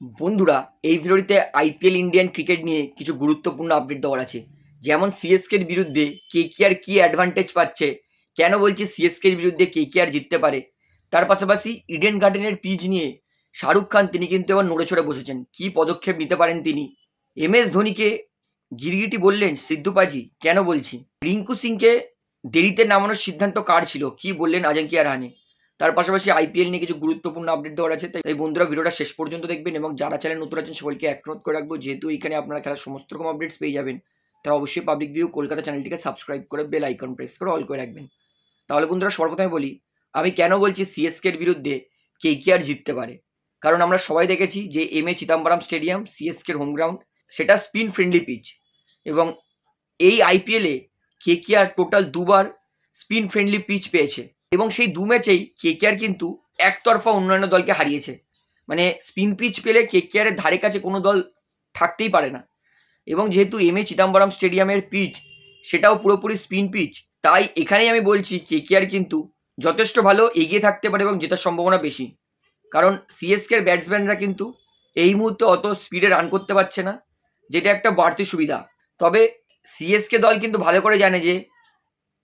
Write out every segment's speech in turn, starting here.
বন্ধুরা, এই ভিডিওটিতে আইপিএল ইন্ডিয়ান ক্রিকেট নিয়ে কিছু গুরুত্বপূর্ণ আপডেট দেওয়ার আছে। যেমন সিএসকের বিরুদ্ধে কে কে আর কী অ্যাডভান্টেজ পাচ্ছে, কেন বলছি সিএসকের বিরুদ্ধে কে কে আর জিততে পারে। তার পাশাপাশি ইডেন গার্ডেনের পিচ নিয়ে শাহরুখ খান তিনি কিন্তু এবার নড়ে চড়ে বসেছেন। কী পদক্ষেপ নিতে পারেন তিনি? এম এস ধোনিকে গিরগিটি বললেন সিদ্ধুপাজি কেন বলছি? রিঙ্কু সিংকে দেরিতে নামানোর সিদ্ধান্ত কার ছিল? কি বললেন আজাঙ্কিয়া রাহানে? তার পাশাপাশি আইপিএল নিয়ে কিছু গুরুত্বপূর্ণ আপডেট দেওয়ার আছে, তাই বন্ধুরা ভিডিওটা শেষ পর্যন্ত দেখবেন এবং যারা চ্যানেল নতুন আছেন সবাইকে অনুরোধ করে রাখব, যেহেতু এখানে আপনারা খেলার সমস্ত রকম আপডেটস পেয়ে যাবেন। তারা অবশ্যই পাবলিক ভিউ কলকাতা চ্যানেলটিকে সাবস্ক্রাইব করে বেল আইকন প্রেস করে অল করে রাখবেন। তাহলে বন্ধুরা সর্বপ্রথমে বলি, আমি কেন বলছি সিএসকের বিরুদ্ধে কে কে আর জিততে পারে? কারণ আমরা সবাই দেখেছি যে এম এ চিদাম্বরম স্টেডিয়াম সিএসকের হোম গ্রাউন্ড সেটা স্পিন ফ্রেন্ডলি পিচ এবং এই আইপিএলে কে কে আর টোটাল দুবার স্পিন ফ্রেন্ডলি পিচ পেয়েছে। এবং সেই দু ম্যাচেই কেকেআর কিন্তু একতরফা অন্যান্য দলকে হারিয়েছে। মানে স্পিন পিচ পেলে কেকেআরের ধারে কাছে কোনো দল থাকতেই পারে না। এবং যেহেতু এম এ চিদাম্বরম স্টেডিয়ামের পিচ, সেটাও পুরোপুরি স্পিন পিচ, তাই এখানেই আমি বলছি কেকেআর কিন্তু যথেষ্ট ভালো এগিয়ে থাকতে পারে এবং জেতার সম্ভাবনা বেশি। কারণ সিএসকের ব্যাটসম্যানরা কিন্তু এই মুহূর্তে অত স্পিডে রান করতে পারছে না, যেটা একটা বাড়তি সুবিধা। তবে সিএসকে দল কিন্তু ভালো করে জানে যে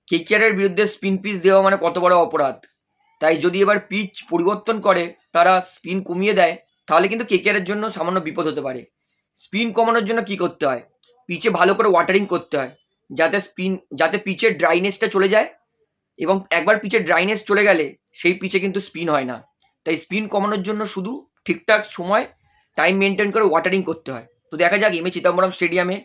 কেকেআরের বিরুদ্ধে স্পিন পিচ দেওয়া মানে কত বড় অপরাধ? তাই যদি এবার পিচ পরিবর্তন করে, তারা স্পিন কমিয়ে দেয়, তাহলে কিন্তু কেকেআরের জন্য সামান্য বিপদ হতে পারে। স্পিন কমানোর জন্য কি করতে হয়? পিচে ভালো করে ওয়াটারিং করতে হয়, যাতে স্পিন, যাতে পিচের ড্রাইনেসটা চলে যায় এবং একবার পিচের ড্রাইনেস চলে গেলে সেই পিচে কিন্তু স্পিন হয় না। তাই স্পিন কমানোর জন্য শুধু ঠিকঠাক সময় টাইম মেনটেন করে ওয়াটারিং করতে হয়। তো দেখা যাক এম এ চিদম্বরম স্টেডিয়ামে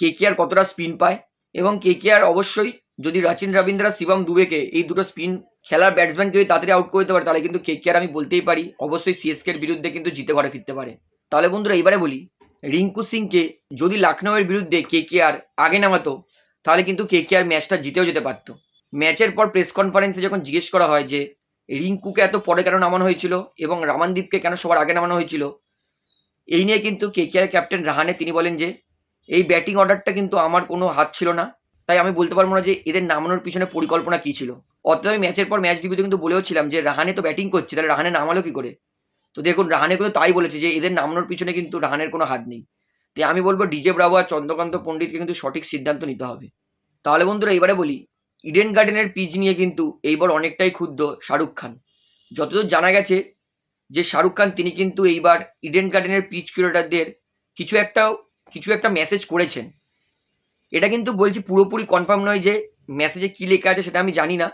কেকেআর কতটা স্পিন পায় এবং কেকেআর অবশ্যই যদি রাচিন রবীন্দ্রা শিবম দুবেকে এই দুটো স্পিন খেলার ব্যাটসম্যানকে যদি তাড়াতাড়ি আউট করতে পারে, তাহলে কিন্তু কেকেআর আমি বলতেই পারি, অবশ্যই সিএসকের বিরুদ্ধে কিন্তু জিতে ঘরে ফিরতে পারে। তাহলে বন্ধুরা এবারে বলি, রিঙ্কু সিংকে যদি লখনৌয়ের বিরুদ্ধে কেকেআর আগে নামাতো, তাহলে কিন্তু কে কে আর ম্যাচটা জিতেও যেতে পারতো। ম্যাচের পর প্রেস কনফারেন্সে যখন জিজ্ঞেস করা হয় যে, রিঙ্কুকে এত পরে কেন নামানো হয়েছিল এবং রামানদীপকে কেন সবার আগে নামানো হয়েছিল, এই নিয়ে কিন্তু কেকেআর ক্যাপ্টেন রাহানে তিনি বলেন যে, এই ব্যাটিং অর্ডারটা কিন্তু আমার কোনো হাত ছিল না। তাই আমি বলতে পারব না যে এদের নামানোর পিছনে পরিকল্পনা কী ছিল। অর্থাৎ আমি ম্যাচের পর ম্যাচ রিভিউতে কিন্তু বলেওছিলাম যে রাহানে তো ব্যাটিং করছে, তাহলে রাহানে নামালো কী করে? তো দেখুন, রাহানে কিন্তু তাই বলেছে যে এদের নামানোর পিছনে কিন্তু রাহানের কোনো হাত নেই। তাই আমি বলব ডিজে ব্রাভো আর চন্দ্রকান্ত পণ্ডিতকে কিন্তু সঠিক সিদ্ধান্ত নিতে হবে। তাহলে বন্ধুরা, এবারে বলি, ইডেন গার্ডেনের পিচ নিয়ে কিন্তু এইবার অনেকটাই ক্ষুব্ধ শাহরুখ খান। যতদূর জানা গেছে যে শাহরুখ খান তিনি কিন্তু এইবার ইডেন গার্ডেনের পিচ কিউরেটারদের কিছু একটা কিছু একটা মেসেজ করেছেন। এটা কিন্তু বলছি পুরোপুরি কনফার্ম নয় যে মেসেজে কী লেখা আছে সেটা আমি জানি না।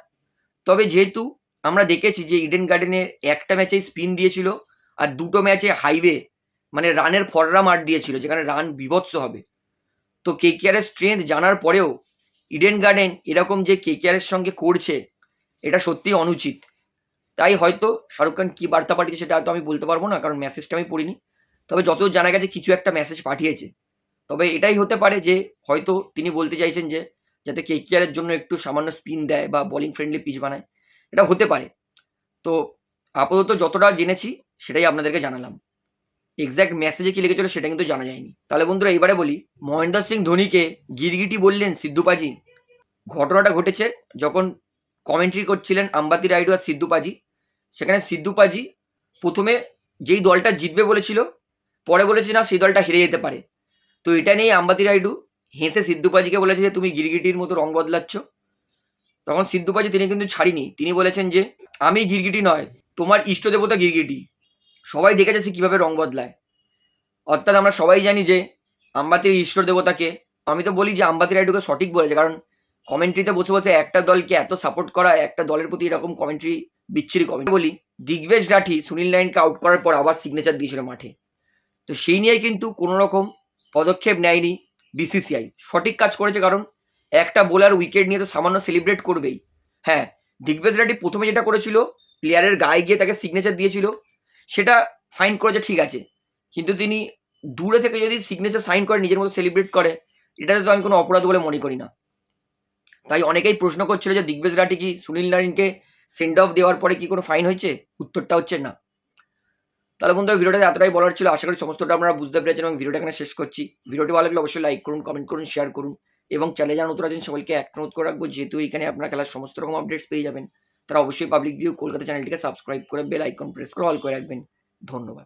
তবে যেহেতু আমরা দেখেছি যে ইডেন গার্ডেনে একটা ম্যাচে স্পিন দিয়েছিল আর দুটো ম্যাচে হাইওয়ে মানে রানের ফররা মার দিয়েছিল, যেখানে রান বিভৎস হবে। তো কে কেয়ারের স্ট্রেংথ জানার পরেও ইডেন গার্ডেন এরকম যে কে কেয়ারের সঙ্গে করছে, এটা সত্যিই অনুচিত। তাই হয়তো শাহরুখ খান কী বার্তা পাঠিয়েছে সেটা হয়তো আমি বলতে পারব না, কারণ মেসেজটা আমি পড়িনি। তবে যতদূর জানা গেছে, কিছু একটা মেসেজ পাঠিয়েছে। তবে এটাই হতে পারে যে হয়তো তিনি বলতে চাইছেন যে যাতে কেকেআরের জন্য একটু সামান্য স্পিন দেয় বা বোলিং ফ্রেন্ডলি পিচ বানায়। এটা হতে পারে। তো আপাতত যতটা জেনেছি সেটাই আপনাদেরকে জানালাম। এক্স্যাক্ট মেসেজে কী লিখেছিল সেটা কিন্তু জানা যায়নি। তাহলে বন্ধুরা এবারে বলি, মহেন্দ্র সিং ধোনিকে গিরগিটি বললেন সিদ্ধুপাজি ঘটনাটা ঘটেছে যখন কমেন্ট্রি করছিলেন আম্বাতি রাইডু আর সিদ্ধুপাজি সেখানে সিদ্ধুপাজি প্রথমে যেই দলটা জিতবে বলেছিল, পরে বলেছে না সেই দলটা হেরে যেতে পারে। তো এটা নিয়ে আম্বাতি রাইডু হেসে সিদ্ধুপাজিকে বলেছে যে, তুমি গিরগিটির মতো রং বদলাচ্ছ। তখন সিদ্ধুপাজি তিনি কিন্তু ছাড়িনি। তিনি বলেছেন যে, আমি গিরগিটি নয়, তোমার ইষ্ট দেবতা গিরগিটি। সবাই দেখেছে সে কীভাবে রং বদলায়। অর্থাৎ আমরা সবাই জানি যে, আম্বাতির ঈশ্বর দেবতাকে, আমি তো বলি যে আম্বাতি রাইডুকে সঠিক বলেছে। কারণ কমেন্ট্রিতে বসে বসে একটা দলকে এত সাপোর্ট করা, একটা দলের প্রতি এরকম কমেন্ট্রি, বিচ্ছিরি কমেন্ট বলি, দিগ্বেশ রাঠি সুনীল নাইনকে আউট করার পর আবার সিগনেচার দিয়েছিল মাঠে। তো সেই নিয়ে কিন্তু কোনো রকম পদক্ষেপ নেয়নি বিসিসিআই সঠিক কাজ করেছে কারণ, একটা বোলার উইকেট নিয়ে তো সামান্য সেলিব্রেট করবেই। হ্যাঁ দিগ্বেজ রেড্ডি প্রথমে যেটা করেছিল প্লেয়ারের গায়ে গিয়ে তাকে সিগনেচার দিয়েছিল, সেটা ফাইন করেছে, ঠিক আছে। কিন্তু তিনি দূরে থেকে যদি সিগনেচার সাইন করে, নিজের মতো সেলিব্রেট করে, এটাতে তো আমি কোনো অপরাধ বলে মনে করি না। তাই অনেকেই প্রশ্ন করছিল যে দিগ্বেজ রাঠি কি সুনীল নারিনকে সেন্ড অফ দেওয়ার পরে কি কোনো ফাইন হয়েছে? উত্তরটা হচ্ছে না। তাহলে বন্ধুরা ভিডিওটা এতটাই বলার ছিল। আশা করি সমস্তটা আপনারা বুঝতে পেরেছেন এবং ভিডিওটা এখানে শেষ করছি। ভিডিওটি ভালো লাগলে অবশ্যই লাইক করুন কমেন্ট করুন শেয়ার করুন এবং চ্যানেলে যারা নতুন আছেন, সবাইকে এক অনুরোধ করে রাখব, যেহেতু এখানে আপনারা খেলার সমস্ত রকম আপডেটস পেয়ে যাবেন, তারা অবশ্যই পাবলিক ভিউ কলকাতা চ্যানেলটিকে সাবস্ক্রাইব করে বেল আইকন প্রেস করে অল করে রাখবেন। ধন্যবাদ।